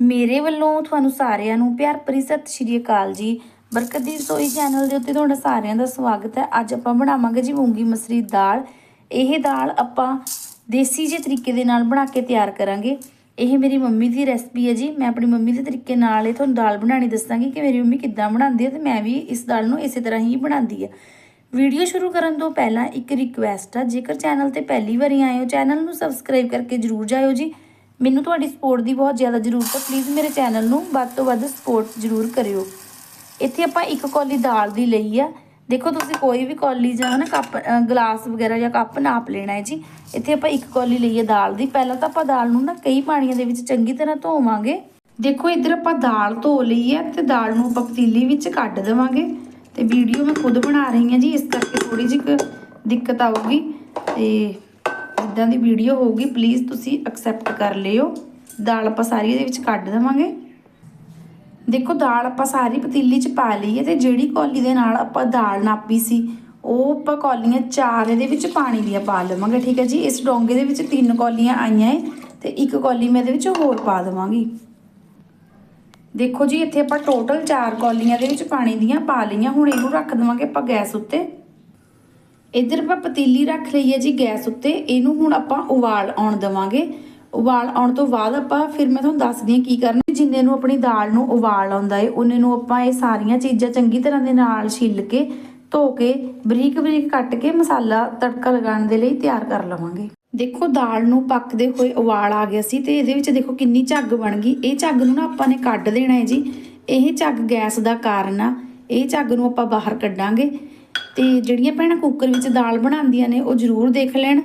ਮੇਰੇ ਵੱਲੋਂ ਤੁਹਾਨੂੰ ਸਾਰਿਆਂ ਨੂੰ ਪਿਆਰ ਭਰੀ ਸਤਿ ਸ਼੍ਰੀ ਅਕਾਲ ਜੀ। ਬਰਕਤ ਦੀ ਰਸੋਈ ਚੈਨਲ ਦੇ ਉੱਤੇ ਤੁਹਾਡਾ ਸਾਰਿਆਂ ਦਾ ਸਵਾਗਤ ਹੈ। ਅੱਜ ਆਪਾਂ ਬਣਾਵਾਂਗੇ ਜੀ ਮੂੰਗੀ ਮਸਰੀ ਦਾਲ। ਇਹ ਦਾਲ ਆਪਾਂ ਦੇਸੀ ਜਿਹੇ ਤਰੀਕੇ ਦੇ ਨਾਲ ਬਣਾ ਕੇ ਤਿਆਰ ਕਰਾਂਗੇ। ਇਹ ਮੇਰੀ ਮੰਮੀ ਦੀ ਰੈਸਪੀ ਹੈ ਜੀ। ਮੈਂ ਆਪਣੀ ਮੰਮੀ ਦੇ ਤਰੀਕੇ ਨਾਲ ਇਹ ਤੁਹਾਨੂੰ ਦਾਲ ਬਣਾਣੀ ਦੱਸਾਂਗੀ ਕਿ ਮੇਰੀ ਮੰਮੀ ਕਿੱਦਾਂ ਬਣਾਉਂਦੀ ਹੈ ਤੇ ਮੈਂ ਵੀ ਇਸ ਦਾਲ ਨੂੰ ਇਸੇ ਤਰ੍ਹਾਂ ਹੀ ਬਣਾਉਂਦੀ ਹੈ। ਵੀਡੀਓ ਸ਼ੁਰੂ ਕਰਨ ਤੋਂ ਪਹਿਲਾਂ ਇੱਕ ਰਿਕੁਐਸਟ ਆ। ਜੇਕਰ ਚੈਨਲ ਤੇ ਪਹਿਲੀ ਵਾਰੀ ਆਏ ਹੋ ਚੈਨਲ ਨੂੰ ਸਬਸਕ੍ਰਾਈਬ ਕਰਕੇ ਜਰੂਰ ਜਾਇਓ ਜੀ। ਮੈਨੂੰ ਤੁਹਾਡੀ ਸਪੋਰਟ ਦੀ ਬਹੁਤ ਜ਼ਿਆਦਾ ਜ਼ਰੂਰਤ ਹੈ ਪਲੀਜ਼ ਮੇਰੇ ਚੈਨਲ ਨੂੰ ਵੱਧ ਤੋਂ ਵੱਧ ਸਪੋਰਟ ਜਰੂਰ ਕਰਿਓ। ਇੱਥੇ ਆਪਾਂ ਇੱਕ ਕੌਲੀ ਦਾਲ ਦੀ ਲਈ ਆ। ਦੇਖੋ ਤੁਸੀਂ ਕੋਈ ਵੀ ਕੌਲੀ ਜਾਂ ਨਾ ਕੱਪ ਗਲਾਸ ਵਗੈਰਾ ਜਾਂ ਕੱਪ ਨਾਪ ਲੈਣਾ ਹੈ ਜੀ। ਇੱਥੇ ਆਪਾਂ ਇੱਕ ਕੌਲੀ ਲਈ ਹੈ ਦਾਲ ਦੀ। ਪਹਿਲਾਂ ਤਾਂ ਆਪਾਂ ਦਾਲ ਨੂੰ ਨਾ ਕਈ ਪਾਣੀਆਂ ਦੇ ਵਿੱਚ ਚੰਗੀ ਤਰ੍ਹਾਂ ਧੋਵਾਂਗੇ। ਦੇਖੋ ਇੱਧਰ ਆਪਾਂ ਦਾਲ ਧੋ ਲਈ ਹੈ ਤੇ ਦਾਲ ਨੂੰ ਆਪਾਂ ਪਤੀਲੀ ਵਿੱਚ ਕੱਢ ਦੇਵਾਂਗੇ। ਤੇ ਵੀਡੀਓ ਮੈਂ ਖੁਦ ਬਣਾ ਰਹੀ ਹਾਂ ਜੀ, ਇਸ ਕਰਕੇ ਥੋੜੀ ਜਿਹੀ ਕੁ ਦਿੱਕਤ ਆਊਗੀ। ਤੇ ਜਿੱਦਾਂ ਦੀ ਵੀਡੀਓ ਹੋਊਗੀ ਪਲੀਜ਼ ਤੁਸੀਂ ਐਕਸੈਪਟ ਕਰ ਲਿਓ। ਦਾਲ ਆਪਾਂ ਸਾਰੀ ਇਹਦੇ ਵਿੱਚ ਕੱਢ ਦੇਵਾਂਗੇ। ਦੇਖੋ, ਦਾਲ ਆਪਾਂ ਸਾਰੀ ਪਤੀਲੀ 'ਚ ਪਾ ਲਈ ਹੈ ਤੇ ਜਿਹੜੀ ਕੌਲੀ ਦੇ ਨਾਲ ਆਪਾਂ ਦਾਲ ਨਾਪੀ ਸੀ, ਉਹ ਆਪਾਂ ਕੌਲੀਆਂ ਚਾਰ ਇਹਦੇ ਵਿੱਚ ਪਾਣੀ ਦੀਆਂ ਪਾ ਲਵਾਂਗੇ, ਠੀਕ ਹੈ ਜੀ? ਇਸ ਡੋਂਗੇ ਦੇ ਵਿੱਚ ਤਿੰਨ ਕੌਲੀਆਂ ਆਈਆਂ ਏ ਤੇ ਇੱਕ ਕੌਲੀ ਮੈਂ ਇਹਦੇ ਵਿੱਚ ਹੋਰ ਪਾ ਦੇਵਾਂਗੀ। ਦੇਖੋ ਜੀ, ਇੱਥੇ ਆਪਾਂ ਟੋਟਲ ਚਾਰ ਕੌਲੀਆਂ ਦੇ ਵਿੱਚ ਪਾਣੀ ਦੀਆਂ ਪਾ ਲਈਆਂ, ਹੁਣ ਇਹਨੂੰ ਰੱਖ ਦੇਵਾਂਗੇ ਆਪਾਂ ਗੈਸ ਉੱਤੇ। ਇੱਧਰ ਆਪਾਂ ਪਤੀਲੀ ਰੱਖ ਲਈ ਹੈ ਜੀ ਗੈਸ ਉੱਤੇ, ਇਹਨੂੰ ਹੁਣ ਆਪਾਂ ਉਬਾਲ ਆਉਣ ਦੇਵਾਂਗੇ। ਉਬਾਲ ਆਉਣ ਤੋਂ ਬਾਅਦ ਆਪਾਂ ਫਿਰ ਮੈਂ ਤੁਹਾਨੂੰ ਦੱਸਦੀ ਹਾਂ ਕੀ ਕਰਨਾ। ਜਿੰਨੇ ਨੂੰ ਆਪਣੀ ਦਾਲ ਨੂੰ ਉਬਾਲ ਆਉਂਦਾ ਏ, ਉਹਨੇ ਨੂੰ ਆਪਾਂ ਇਹ ਸਾਰੀਆਂ ਚੀਜ਼ਾਂ ਚੰਗੀ ਤਰ੍ਹਾਂ ਦੇ ਨਾਲ ਛਿੱਲ ਕੇ, ਧੋ ਕੇ, ਬਰੀਕ ਬਰੀਕ ਕੱਟ ਕੇ ਮਸਾਲਾ ਤੜਕਾ ਲਗਾਉਣ ਦੇ ਲਈ ਤਿਆਰ ਕਰ ਲਵਾਂਗੇ। ਦੇਖੋ ਦਾਲ ਨੂੰ ਪੱਕਦੇ ਹੋਏ ਉਬਾਲ ਆ ਗਿਆ ਸੀ ਤੇ ਇਹਦੇ ਵਿੱਚ ਦੇਖੋ ਕਿੰਨੀ ਝੱਗ ਬਣ ਗਈ। ਇਹ ਝੱਗ ਨੂੰ ਨਾ ਆਪਾਂ ਨੇ ਕੱਢ ਦੇਣਾ ਹੈ ਜੀ। ਇਹ ਝੱਗ ਗੈਸ ਦਾ ਕਾਰਨ ਆ। ਇਹ ਝੱਗ ਨੂੰ ਆਪਾਂ ਬਾਹਰ ਕੱਢਾਂਗੇ। ਤੇ ਜਿਹੜੀਆਂ ਭੈਣਾਂ ਕੁੱਕਰ ਵਿੱਚ ਦਾਲ ਬਣਾਉਂਦੀਆਂ ਨੇ, ਉਹ ਜ਼ਰੂਰ ਦੇਖ ਲੈਣ।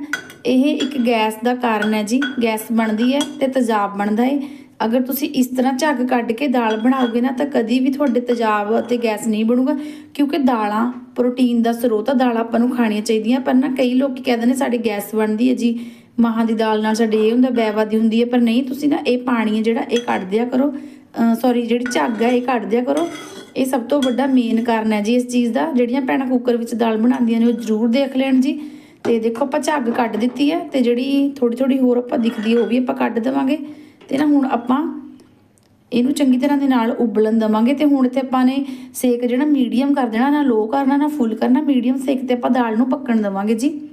ਇਹ ਇੱਕ ਗੈਸ ਦਾ ਕਾਰਨ ਹੈ ਜੀ। ਗੈਸ ਬਣਦੀ ਹੈ ਤੇ ਤੇਜ਼ਾਬ ਬਣਦਾ ਹੈ ਅਗਰ ਤੁਸੀਂ ਇਸ ਤਰ੍ਹਾਂ ਝੱਗ ਕੱਢ ਕੇ ਦਾਲ ਬਣਾਓਗੇ ਨਾ, ਤਾਂ ਕਦੀ ਵੀ ਤੁਹਾਡੇ ਤੇਜ਼ਾਬ ਅਤੇ ਗੈਸ ਨਹੀਂ ਬਣੂਗਾ। ਕਿਉਂਕਿ ਦਾਲਾਂ, ਪ੍ਰੋਟੀਨ ਦਾ ਸਰੋਤ ਆ, ਦਾਲਾਂ ਆਪਾਂ ਨੂੰ ਖਾਣੀਆਂ ਚਾਹੀਦੀਆਂ। ਪਰ ਨਾ ਕਈ ਲੋਕ ਕਹਿੰਦੇ ਨੇ, ਸਾਡੇ ਗੈਸ ਬਣਦੀ ਹੈ ਜੀ। ਮਾਹਾਂ ਦੀ ਦਾਲ ਨਾਲ ਸਾਡੇ ਇਹ ਹੁੰਦਾ, ਬੈਵਾਦੀ ਹੁੰਦੀ ਹੈ। ਪਰ ਨਹੀਂ, ਤੁਸੀਂ ਨਾ ਇਹ ਪਾਣੀ ਹੈ ਜਿਹੜਾ, ਇਹ ਕੱਢ ਦਿਆ ਕਰੋ। ਸੌਰੀ ਜਿਹੜੀ ਝੱਗ ਹੈ, ਇਹ ਕੱਢ ਦਿਆ ਕਰੋ। ਇਹ ਸਭ ਤੋਂ ਵੱਡਾ ਮੇਨ ਕਾਰਨ ਹੈ ਜੀ ਇਸ ਚੀਜ਼ ਦਾ। ਜਿਹੜੀਆਂ ਭੈਣਾਂ ਕੁੱਕਰ ਵਿੱਚ ਦਾਲ ਬਣਾਉਂਦੀਆਂ ਨੇ, ਉਹ ਜ਼ਰੂਰ ਦੇਖ ਲੈਣ ਜੀ। ਤੇ ਦੇਖੋ ਆਪਾਂ ਝੱਗ ਕੱਢ ਦਿੱਤੀ ਹੈ ਤੇ ਜਿਹੜੀ ਥੋੜੀ ਥੋੜੀ ਹੋਰ ਆਪਾਂ ਦਿਖਦੀ ਉਹ ਵੀ ਆਪਾਂ ਕੱਢ ਦੇਵਾਂਗੇ। ਤੇ ਨਾ ਹੁਣ ਆਪਾਂ ਇਹਨੂੰ ਚੰਗੀ ਤਰ੍ਹਾਂ ਦੇ ਨਾਲ ਉਬਲਣ ਦਵਾਂਗੇ ਤੇ ਹੁਣ ਇੱਥੇ ਆਪਾਂ ਨੇ ਸੇਕ ਜਿਹੜਾ ਮੀਡੀਅਮ ਕਰ ਦੇਣਾ, ਨਾ ਲੋ ਕਰਨਾ, ਨਾ ਫੁੱਲ ਕਰਨਾ ਮੀਡੀਅਮ ਸੇਕ ਤੇ ਆਪਾਂ ਦਾਲ ਨੂੰ ਪੱਕਣ ਦਵਾਂਗੇ ਜੀ।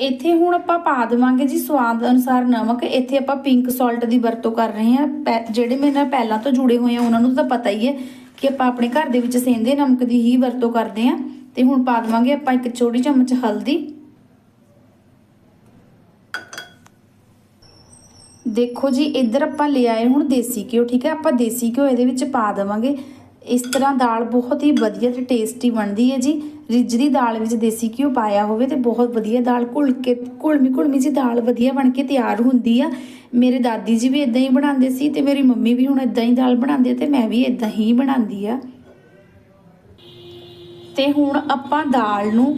ਇੱਥੇ ਹੁਣ ਆਪਾਂ ਪਾ ਦੇਵਾਂਗੇ ਜੀ ਸਵਾਦ ਅਨੁਸਾਰ ਨਮਕ। ਇੱਥੇ ਆਪਾਂ ਪਿੰਕ ਸਾਲਟ ਦੀ ਵਰਤੋਂ ਕਰ ਰਹੇ ਹਾਂ। ਪੈ- ਜਿਹੜੇ ਮੇਰੇ ਨਾਲ ਪਹਿਲਾਂ ਤੋਂ ਜੁੜੇ ਹੋਏ ਆ, ਉਹਨਾਂ ਨੂੰ ਤਾਂ ਪਤਾ ਹੀ ਹੈ। ਕਿ ਆਪਾਂ ਆਪਣੇ ਘਰ ਦੇ ਵਿੱਚ ਸੇਂਦੇ ਨਮਕ ਦੀ ਹੀ ਵਰਤੋਂ ਕਰਦੇ ਹਾਂ ਤੇ ਹੁਣ ਪਾ ਦੇਵਾਂਗੇ ਆਪਾਂ ਇੱਕ ਛੋਟੀ ਚਮਚ ਹਲਦੀ। ਦੇਖੋ ਜੀ, ਇੱਧਰ ਆਪਾਂ ਲੈ ਆਏ ਹੁਣ ਦੇਸੀ ਘਿਓ, ਠੀਕ ਹੈ? ਆਪਾਂ ਦੇਸੀ ਘਿਓ ਇਹਦੇ ਵਿੱਚ ਪਾ ਦੇਵਾਂਗੇ। ਇਸ ਤਰ੍ਹਾਂ ਦਾਲ ਬਹੁਤ ਹੀ ਵਧੀਆ ਤੇ ਟੇਸਟੀ ਬਣਦੀ ਹੈ ਜੀ। ਰਿੱਝਦੀ ਦਾਲ ਵਿੱਚ ਦੇਸੀ ਘਿਓ ਪਾਇਆ ਹੋਵੇ ਤੇ ਬਹੁਤ ਵਧੀਆ ਦਾਲ ਘੁਲ ਕੇ, ਘੁਲਮੀ ਘੁਲਮੀ ਜੀ ਦਾਲ ਵਧੀਆ ਬਣ ਕੇ ਤਿਆਰ ਹੁੰਦੀ ਆ। ਮੇਰੇ ਦਾਦੀ ਜੀ ਵੀ ਇਦਾਂ ਹੀ ਬਣਾਉਂਦੇ ਸੀ ਤੇ ਮੇਰੀ ਮੰਮੀ ਵੀ ਹੁਣ ਇਦਾਂ ਹੀ ਦਾਲ ਬਣਾਉਂਦੇ ਆ ਤੇ ਮੈਂ ਵੀ ਇਦਾਂ ਹੀ ਬਣਾਉਂਦੀ ਆ। ਤੇ ਹੁਣ ਆਪਾਂ ਦਾਲ ਨੂੰ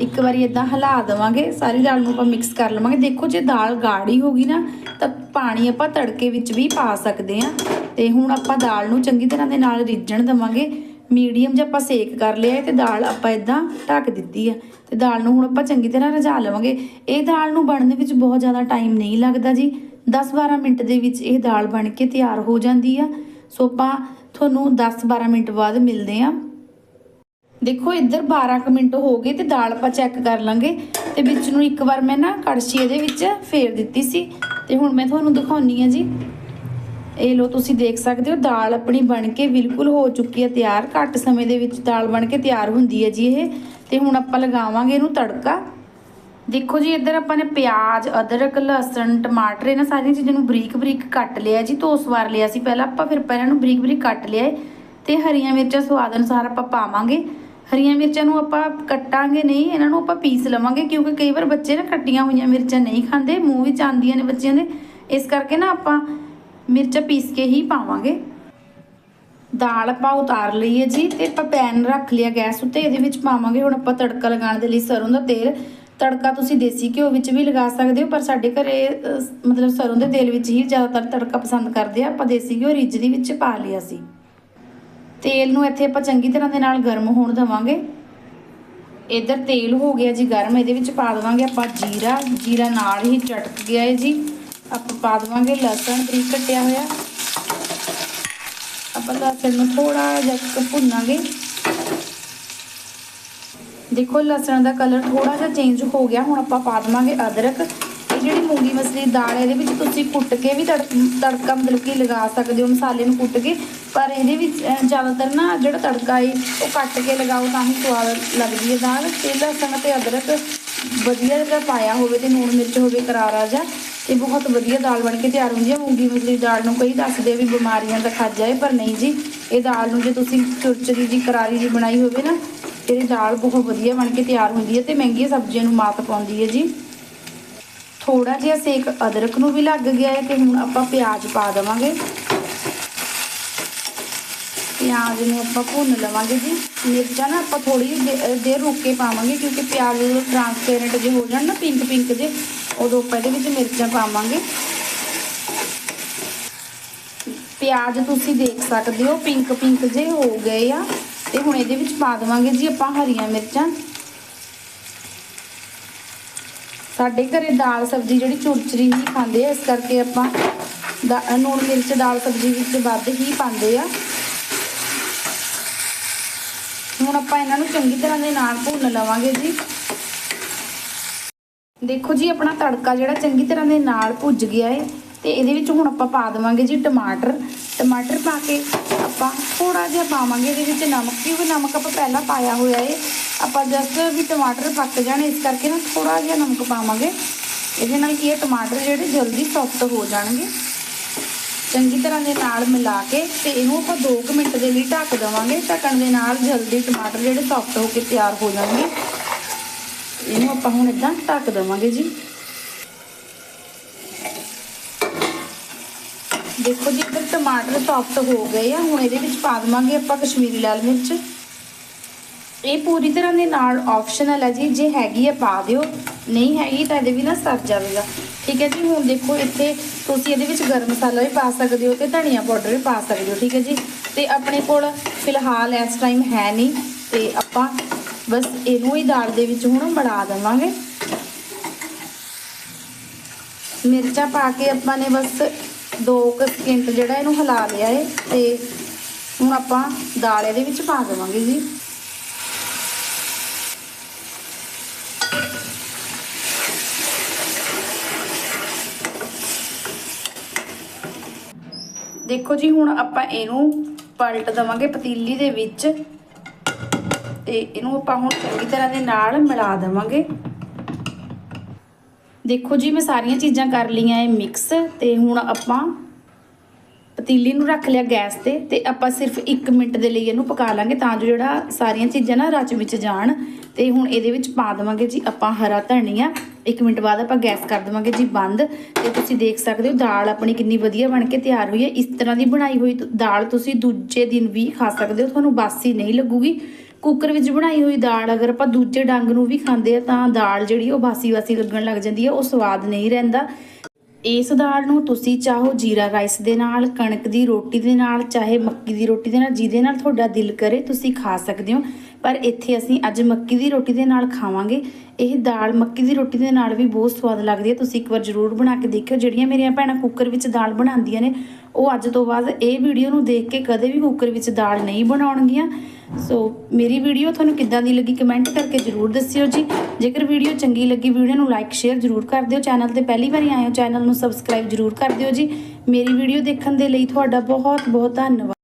ਇੱਕ ਵਾਰੀ ਇਦਾਂ ਹਿਲਾ ਦੇਵਾਂਗੇ, ਸਾਰੀ ਦਾਲ ਨੂੰ ਆਪਾਂ ਮਿਕਸ ਕਰ ਲਵਾਂਗੇ। ਦੇਖੋ ਜੇ ਦਾਲ ਗਾੜੀ ਹੋ ਗਈ ਨਾ ਤਾਂ ਪਾਣੀ ਆਪਾਂ ਤੜਕੇ ਵਿੱਚ ਵੀ ਪਾ ਸਕਦੇ ਆ। ਤੇ ਹੁਣ ਆਪਾਂ ਦਾਲ ਨੂੰ ਚੰਗੀ ਤਰ੍ਹਾਂ ਦੇ ਨਾਲ ਰਿੱਝਣ ਦੇਵਾਂਗੇ। ਮੀਡੀਅਮ ਜਿਹਾ ਆਪਾਂ ਸੇਕ ਕਰ ਲਿਆ ਤੇ ਦਾਲ ਆਪਾਂ ਇਦਾਂ ਢੱਕ ਦਿੱਤੀ ਆ ਤੇ ਦਾਲ ਨੂੰ ਹੁਣ ਆਪਾਂ ਚੰਗੀ ਤਰ੍ਹਾਂ ਰਝਾ ਲਵਾਂਗੇ। ਇਹ ਦਾਲ ਨੂੰ ਬਣਨ ਦੇ ਵਿੱਚ ਬਹੁਤ ਜ਼ਿਆਦਾ ਟਾਈਮ ਨਹੀਂ ਲੱਗਦਾ ਜੀ। 10-12 ਮਿੰਟ ਦੇ ਵਿੱਚ ਇਹ ਦਾਲ ਬਣ ਕੇ ਤਿਆਰ ਹੋ ਜਾਂਦੀ ਆ। ਸੋ ਆਪਾਂ ਤੁਹਾਨੂੰ 10-12 ਮਿੰਟ ਬਾਅਦ ਮਿਲਦੇ ਆ ਦੇਖੋ ਇੱਧਰ 12 ਕੁ ਮਿੰਟ ਹੋ ਗਏ ਤੇ ਦਾਲ ਆਪਾਂ ਚੈੱਕ ਕਰ ਲਾਂਗੇ। ਤੇ ਵਿੱਚ ਨੂੰ ਇੱਕ ਵਾਰ ਮੈਂ ਨਾ ਕੜਛੀ ਇਹਦੇ ਵਿੱਚ ਫੇਰ ਦਿੱਤੀ ਸੀ। ਤੇ ਹੁਣ ਮੈਂ ਤੁਹਾਨੂੰ ਦਿਖਾਉਣੀ ਆ ਜੀ। ਇਹ ਲੋ ਤੁਸੀਂ ਦੇਖ ਸਕਦੇ ਹੋ, ਦਾਲ ਆਪਣੀ ਬਣ ਕੇ ਬਿਲਕੁਲ ਹੋ ਚੁੱਕੀ ਹੈ ਤਿਆਰ, ਘੱਟ ਸਮੇਂ ਦੇ ਵਿੱਚ ਦਾਲ ਬਣ ਕੇ ਤਿਆਰ ਹੁੰਦੀ ਹੈ ਜੀ ਇਹ। ਤੇ ਹੁਣ ਆਪਾਂ ਲਗਾਵਾਂਗੇ ਇਹਨੂੰ ਤੜਕਾ। ਦੇਖੋ ਜੀ, ਇੱਧਰ ਆਪਾਂ ਨੇ ਪਿਆਜ਼, ਅਦਰਕ, ਲਸਣ, ਟਮਾਟਰ, ਇਹਨਾਂ ਸਾਰੀਆਂ ਚੀਜ਼ਾਂ ਨੂੰ ਬਰੀਕ ਬਰੀਕ ਕੱਟ ਲਿਆ ਜੀ ਧੋ ਸਵਾਰ ਲਿਆ ਸੀ। ਪਹਿਲਾਂ ਆਪਾਂ ਫਿਰ ਪਹਿਲਾਂ ਨੂੰ ਬਰੀਕ ਬਰੀਕ ਕੱਟ ਲਿਆ ਏ। ਤੇ ਹਰੀਆਂ ਮਿਰਚਾਂ ਸਵਾਦ ਅਨੁਸਾਰ ਆਪਾਂ ਪਾਵਾਂਗੇ। ਹਰੀਆਂ ਮਿਰਚਾਂ ਨੂੰ ਆਪਾਂ ਕੱਟਾਂਗੇ ਨਹੀਂ, ਇਹਨਾਂ ਨੂੰ ਆਪਾਂ ਪੀਸ ਲਵਾਂਗੇ, ਕਿਉਂਕਿ ਕਈ ਵਾਰ ਬੱਚੇ ਨਾ ਕੱਟੀਆਂ ਹੋਈਆਂ ਮਿਰਚਾਂ ਨਹੀਂ ਖਾਂਦੇ, ਮੂੰਹ ਵਿੱਚ ਆਉਂਦੀਆਂ ਨੇ ਬੱਚਿਆਂ ਦੇ। ਇਸ ਕਰਕੇ ਨਾ ਆਪਾਂ ਮਿਰਚਾਂ ਪੀਸ ਕੇ ਹੀ ਪਾਵਾਂਗੇ। ਦਾਲ ਆਪਾਂ ਉਤਾਰ ਲਈਏ ਜੀ ਤੇ ਆਪਾਂ ਪੈਨ ਰੱਖ ਲਿਆ ਗੈਸ ਉੱਤੇ, ਇਹਦੇ ਵਿੱਚ ਪਾਵਾਂਗੇ। ਹੁਣ ਆਪਾਂ ਤੜਕਾ ਲਗਾਉਣ ਦੇ ਲਈ ਸਰੋਂ ਦਾ ਤੇਲ। ਤੜਕਾ ਤੁਸੀਂ ਦੇਸੀ ਘਿਓ ਵਿੱਚ ਵੀ ਲਗਾ ਸਕਦੇ ਹੋ, ਪਰ ਸਾਡੇ ਘਰੇ ਮਤਲਬ ਸਰੋਂ ਦੇ ਤੇਲ ਵਿੱਚ ਹੀ ਜ਼ਿਆਦਾਤਰ ਤੜਕਾ ਪਸੰਦ ਕਰਦੇ ਆ। ਆਪਾਂ ਦੇਸੀ ਘਿਓ ਰਿੱਜ ਦੇ ਵਿੱਚ ਪਾ ਲਿਆ ਸੀ। ਤੇਲ ਨੂੰ ਇੱਥੇ ਆਪਾਂ ਚੰਗੀ ਤਰ੍ਹਾਂ ਦੇ ਨਾਲ ਗਰਮ ਹੋਣ ਦੇਵਾਂਗੇ। ਇਧਰ ਤੇਲ ਹੋ ਗਿਆ ਜੀ ਗਰਮ, ਇਹਦੇ ਵਿੱਚ ਪਾ ਦੇਵਾਂਗੇ ਆਪਾਂ ਜੀਰਾ। ਜੀਰਾ ਨਾਲ ਹੀ ਚਟਕ ਗਿਆ ਹੈ ਜੀ। ਆਪਾਂ ਪਾ ਦੇਵਾਂਗੇ ਲਸਣ, ਬਰੀਕ ਕੱਟਿਆ ਹੋਇਆ। ਆਪਾਂ ਲਸਣ ਨੂੰ ਥੋੜਾ ਜਿਹਾ ਭੁੰਨਾਂਗੇ। ਦੇਖੋ, ਲਸਣ ਦਾ ਕਲਰ ਥੋੜਾ ਜਿਹਾ ਚੇਂਜ ਹੋ ਗਿਆ। ਹੁਣ ਆਪਾਂ ਪਾ ਦੇਵਾਂਗੇ ਅਦਰਕ। ਇਹ ਜਿਹੜੀ ਮੂੰਗੀ ਮਸਰੀ ਦਾਲ ਹੈ, ਇਹਦੇ ਵਿੱਚ ਤੁਸੀਂ ਕੁੱਟ ਕੇ ਵੀ ਤੜਕ- ਤੜਕਾ ਮਤਲਬ ਕਿ ਲਗਾ ਸਕਦੇ ਹੋ, ਮਸਾਲੇ ਨੂੰ ਕੁੱਟ ਕੇ। ਪਰ ਇਹਦੇ ਵਿੱਚ ਜ਼ਿਆਦਾਤਰ ਨਾ ਜਿਹੜਾ ਤੜਕਾ ਹੈ, ਉਹ ਕੱਟ ਕੇ ਲਗਾਓ ਤਾਂ ਹੀ ਸਵਾਦ ਲੱਗਦੀ ਹੈ ਦਾਲ। ਤੇ ਲਸਣ ਤੇ ਅਦਰਕ ਵਧੀਆ ਜਿਹਾ ਪਾਇਆ ਹੋਵੇ ਤੇ ਨੂਣ ਮਿਰਚ ਹੋਵੇ ਕਰਾਰਾ ਜਿਹਾ ਇਹ ਬਹੁਤ ਵਧੀਆ ਦਾਲ ਬਣ ਕੇ ਤਿਆਰ ਹੁੰਦੀ ਹੈ ਮੂੰਗੀ ਮਸਰੀ ਦਾਲ ਨੂੰ ਕਈ ਦੱਸਦੇ ਆ ਵੀ ਬਿਮਾਰੀਆਂ ਦਾ ਖਾਜਾ ਹੈ ਪਰ ਨਹੀਂ ਜੀ, ਇਹ ਦਾਲ ਨੂੰ ਜੇ ਤੁਸੀਂ ਚੁਰਚਰੀ ਜੀ, ਕਰਾਰੀ ਜੀ ਬਣਾਈ ਹੋਵੇ ਨਾ ਇਹਦੀ ਦਾਲ ਬਹੁਤ ਵਧੀਆ ਬਣ ਕੇ ਤਿਆਰ ਹੁੰਦੀ ਹੈ ਤੇ ਮਹਿੰਗੀਆਂ ਸਬਜ਼ੀਆਂ ਨੂੰ ਮਾਤ ਪਾਉਂਦੀ ਹੈ ਜੀ। ਥੋੜਾ ਜਿਹਾ ਸੇਕ ਅਦਰਕ ਨੂੰ ਵੀ ਲੱਗ ਗਿਆ ਹੈ ਤੇ ਹੁਣ ਆਪਾਂ ਪਿਆਜ਼ ਪਾ ਦੇਵਾਂਗੇ। ਪਿਆਜ਼ ਨੂੰ ਆਪਾਂ ਭੁੰਨ ਲਵਾਂਗੇ ਜੀ। ਮਿਰਚਾਂ ਨਾ ਆਪਾਂ ਥੋੜੀ ਜਿਹੀ ਦੇਰ ਰੁੱਕ ਕੇ ਪਾਵਾਂਗੇ ਕਿਉਂਕਿ ਪਿਆਜ਼ ਜਦੋਂ ਟ੍ਰਾਂਸਪੇਰੈਂਟ ਜੇ ਹੋ ਜਾਣ ਨਾ ਪਿੰਕ ਪਿੰਕ ਜੇ ਉਦੋਂ ਆਪਾਂ ਇਹਦੇ ਵਿੱਚ ਮਿਰਚਾਂ ਪਾਵਾਂਗੇ। ਪਿਆਜ਼ ਤੁਸੀਂ ਦੇਖ ਸਕਦੇ ਹੋ ਪਿੰਕ ਪਿੰਕ ਜੇ ਹੋ ਗਏ ਆ। ਤੇ ਹੁਣ ਇਹਦੇ ਵਿੱਚ ਪਾ ਦੇਵਾਂਗੇ ਜੀ ਆਪਾਂ ਹਰੀਆਂ ਮਿਰਚਾਂ। ਸਾਡੇ ਘਰੇ ਦਾਲ ਸਬਜ਼ੀ ਜਿਹੜੀ ਚੁਰਚਰੀ ਹੀ ਖਾਂਦੇ ਆ, ਇਸ ਕਰਕੇ ਆਪਾਂ ਦਾ- ਲੂਣ ਮਿਰਚ ਦਾਲ ਸਬਜ਼ੀ ਵਿੱਚ ਵੱਧ ਹੀ ਪਾਉਂਦੇ ਆ। ਹੁਣ ਆਪਾਂ ਇਹਨਾਂ ਨੂੰ ਚੰਗੀ ਤਰ੍ਹਾਂ ਦੇ ਨਾਲ ਭੁੰਨ ਲਵਾਂਗੇ ਜੀ। ਦੇਖੋ ਜੀ, ਆਪਣਾ ਤੜਕਾ ਜਿਹੜਾ ਚੰਗੀ ਤਰ੍ਹਾਂ ਦੇ ਨਾਲ ਭੁੱਜ ਗਿਆ ਹੈ ਤੇ ਇਹਦੇ ਵਿੱਚ ਹੁਣ ਆਪਾਂ ਪਾ ਦੇਵਾਂਗੇ ਜੀ ਟਮਾਟਰ। ਟਮਾਟਰ ਪਾ ਕੇ ਆਪਾਂ ਥੋੜਾ ਜਿਹਾ ਪਾਵਾਂਗੇ, ਇਹਦੇ ਵਿੱਚ ਨਮਕ, ਕਿਉਂਕਿ ਨਮਕ ਆਪਾਂ ਪਹਿਲਾਂ ਪਾਇਆ ਹੋਇਆ ਹੈ ਆਪਾਂ ਜਸਟ ਵੀ ਟਮਾਟਰ ਪੱਕ ਜਾਣ, ਇਸ ਕਰਕੇ ਨਾ ਥੋੜਾ ਜਿਹਾ ਨਮਕ ਪਾਵਾਂਗੇ। ਇਹਦੇ ਨਾਲ ਕੀ ਹੈ ਟਮਾਟਰ ਜਿਹੜੇ ਜਲਦੀ ਸੌਫਟ ਹੋ ਜਾਣਗੇ। ਚੰਗੀ ਤਰ੍ਹਾਂ ਦੇ ਨਾਲ ਮਿਲਾ ਕੇ ਤੇ ਇਹਨੂੰ ਆਪਾਂ 2 ਮਿੰਟ ਦੇ ਲਈ ਢੱਕ ਦੇਵਾਂਗੇ। ਢੱਕਣ ਦੇ ਨਾਲ ਜਲਦੀ ਟਮਾਟਰ ਜਿਹੜੇ ਸੌਫਟ ਹੋ ਕੇ ਤਿਆਰ ਹੋ ਜਾਣਗੇ। ਇਹਨੂੰ ਆਪਾਂ ਹੁਣ ਇਦਾਂ ਢੱਕ ਦੇਵਾਂਗੇ ਜੀ। ਦੇਖੋ ਜੀ, ਇੱਧਰ ਟਮਾਟਰ ਸੌਫਟ ਹੋ ਗਏ ਆ। ਹੁਣ ਇਹਦੇ ਵਿੱਚ ਪਾ ਦੇਵਾਂਗੇ ਆਪਾਂ ਕਸ਼ਮੀਰੀ ਲਾਲ ਮਿਰਚ। ਇਹ ਪੂਰੀ ਤਰ੍ਹਾਂ ਦੇ ਨਾਲ ਆਪਸ਼ਨਲ ਹੈ ਜੀ। ਜੇ ਹੈਗੀ ਆ ਪਾ ਦਿਓ। ਨਹੀਂ ਹੈਗੀ ਤਾਂ ਇਹਦੇ ਵੀ ਨਾ ਸਰ ਜਾਵੇਗਾ। ਠੀਕ ਹੈ ਜੀ, ਹੁਣ ਦੇਖੋ ਇੱਥੇ ਤੁਸੀਂ ਇਹਦੇ ਵਿੱਚ ਗਰਮ ਮਸਾਲਾ ਵੀ ਪਾ ਸਕਦੇ ਹੋ ਤੇ ਧਨੀਆ ਪਾਊਡਰ ਵੀ ਪਾ ਸਕਦੇ ਹੋ, ਠੀਕ ਹੈ ਜੀ। ਤੇ ਆਪਣੇ ਕੋਲ ਫਿਲਹਾਲ ਇਸ ਟਾਈਮ ਹੈ ਨਹੀਂ, ਤੇ ਆਪਾਂ ਬਸ ਇਹਨੂੰ ਹੀ ਦਾਲ ਦੇ ਵਿੱਚ ਹੁਣ ਬਣਾ ਦੇਵਾਂਗੇ। ਮਿਰਚਾਂ ਪਾ ਕੇ ਆਪਾਂ ਨੇ ਬਸ 2 ਸਕਿੰਟ ਜਿਹੜਾ ਇਹਨੂੰ ਹਿਲਾ ਲਿਆ ਹੈ ਤੇ ਹੁਣ ਆਪਾਂ ਦਾਲ ਇਹਦੇ ਵਿੱਚ ਪਾ ਦੇਵਾਂਗੇ ਜੀ। ਦੇਖੋ ਜੀ, ਹੁਣ ਆਪਾਂ ਇਹਨੂੰ ਪਲਟ ਦਵਾਂਗੇ ਪਤੀਲੀ ਦੇ ਵਿੱਚ। ਤੇ ਇਹਨੂੰ ਆਪਾਂ ਹੁਣ ਚੰਗੀ ਤਰ੍ਹਾਂ ਦੇ ਨਾਲ ਮਿਲਾ ਦੇਵਾਂਗੇ। ਦੇਖੋ ਜੀ, ਮੈਂ ਸਾਰੀਆਂ ਚੀਜ਼ਾਂ ਕਰ ਲਈਆਂ ਇਹ ਮਿਕਸ ਤੇ ਹੁਣ ਆਪਾਂ ਪਤੀਲੀ ਨੂੰ ਰੱਖ ਲਿਆ ਗੈਸ ਤੇ ਤੇ ਆਪਾਂ ਸਿਰਫ 1 ਮਿੰਟ ਦੇ ਲਈ ਇਹਨੂੰ ਪਕਾ ਲਾਂਗੇ ਤਾਂ ਜੋ ਜਿਹੜਾ ਸਾਰੀਆਂ ਚੀਜ਼ਾਂ ਨਾ ਰਚ ਵਿੱਚ ਜਾਣ। ਤੇ ਹੁਣ ਇਹਦੇ ਵਿੱਚ ਪਾ ਦੇਵਾਂਗੇ ਜੀ ਆਪਾਂ ਹਰਾ ਧਨੀਆ। 1 ਮਿੰਟ ਬਾਅਦ ਆਪਾਂ ਗੈਸ ਕਰ ਦੇਵਾਂਗੇ ਜੀ ਬੰਦ ਤੇ ਤੁਸੀਂ ਦੇਖ ਸਕਦੇ ਹੋ ਦਾਲ ਆਪਣੀ ਕਿੰਨੀ ਵਧੀਆ ਬਣ ਕੇ ਤਿਆਰ ਹੋਈ ਹੈ। ਇਸ ਤਰ੍ਹਾਂ ਦੀ ਬਣਾਈ ਹੋਈ ਦਾਲ ਤੁਸੀਂ ਦੂਜੇ ਦਿਨ ਵੀ ਖਾ ਸਕਦੇ ਹੋ, ਤੁਹਾਨੂੰ ਬਾਸੀ ਨਹੀਂ ਲੱਗੂਗੀ। ਕੁੱਕਰ ਵਿੱਚ ਬਣਾਈ ਹੋਈ ਦਾਲ ਅਗਰ ਆਪਾਂ ਦੂਜੇ ਡੰਗ ਨੂੰ ਵੀ ਖਾਂਦੇ ਆ ਤਾਂ ਦਾਲ ਜਿਹੜੀ ਉਹ ਬਾਸੀ ਬਾਸੀ ਲੱਗਣ ਲੱਗ ਜਾਂਦੀ ਹੈ, ਉਹ ਸਵਾਦ ਨਹੀਂ ਰਹਿੰਦਾ। ਇਸ ਦਾਲ ਨੂੰ ਤੁਸੀਂ ਚਾਹੋ ਜੀਰਾ ਰਾਈਸ ਦੇ ਨਾਲ, ਕਣਕ ਦੀ ਰੋਟੀ ਦੇ ਨਾਲ, ਚਾਹੇ ਮੱਕੀ ਦੀ ਰੋਟੀ ਦੇ ਨਾਲ, ਜਿਹਦੇ ਨਾਲ ਤੁਹਾਡਾ ਦਿਲ ਕਰੇ, ਤੁਸੀਂ ਖਾ ਸਕਦੇ ਹੋ। ਪਰ ਇੱਥੇ ਅਸੀਂ ਅੱਜ ਮੱਕੀ ਦੀ ਰੋਟੀ ਦੇ ਨਾਲ ਖਾਵਾਂਗੇ। ਇਹ ਦਾਲ ਮੱਕੀ ਦੀ ਰੋਟੀ ਦੇ ਨਾਲ ਵੀ ਬਹੁਤ ਸਵਾਦ ਲੱਗਦੀ ਹੈ। ਤੁਸੀਂ ਇੱਕ ਵਾਰ ਜ਼ਰੂਰ ਬਣਾ ਕੇ ਦੇਖਿਓ। ਜਿਹੜੀਆਂ ਮੇਰੀਆਂ ਭੈਣਾਂ ਕੁੱਕਰ ਵਿੱਚ ਦਾਲ ਬਣਾਉਂਦੀਆਂ ਨੇ, ਉਹ ਅੱਜ ਤੋਂ ਬਾਅਦ ਇਹ ਵੀਡੀਓ ਨੂੰ ਦੇਖ ਕੇ ਕਦੇ ਵੀ ਕੁੱਕਰ ਵਿੱਚ ਦਾਲ ਨਹੀਂ ਬਣਾਉਣਗੀਆਂ। ਸੋ ਮੇਰੀ ਵੀਡੀਓ ਤੁਹਾਨੂੰ ਕਿੱਦਾਂ ਦੀ ਲੱਗੀ ਕਮੈਂਟ ਕਰਕੇ ਜ਼ਰੂਰ ਦੱਸਿਓ ਜੀ। ਜੇਕਰ ਵੀਡੀਓ ਚੰਗੀ ਲੱਗੀ, ਵੀਡੀਓ ਨੂੰ ਲਾਈਕ, ਸ਼ੇਅਰ ਜ਼ਰੂਰ ਕਰ ਦਿਓ। ਚੈਨਲ ਤੇ ਪਹਿਲੀ ਵਾਰੀ ਆਏ ਹੋ, ਚੈਨਲ ਨੂੰ ਸਬਸਕ੍ਰਾਈਬ ਜ਼ਰੂਰ ਕਰ ਦਿਓ ਜੀ। ਮੇਰੀ ਵੀਡੀਓ ਦੇਖਣ ਦੇ ਲਈ ਤੁਹਾਡਾ ਬਹੁਤ ਬਹੁਤ ਧੰਨਵਾਦ।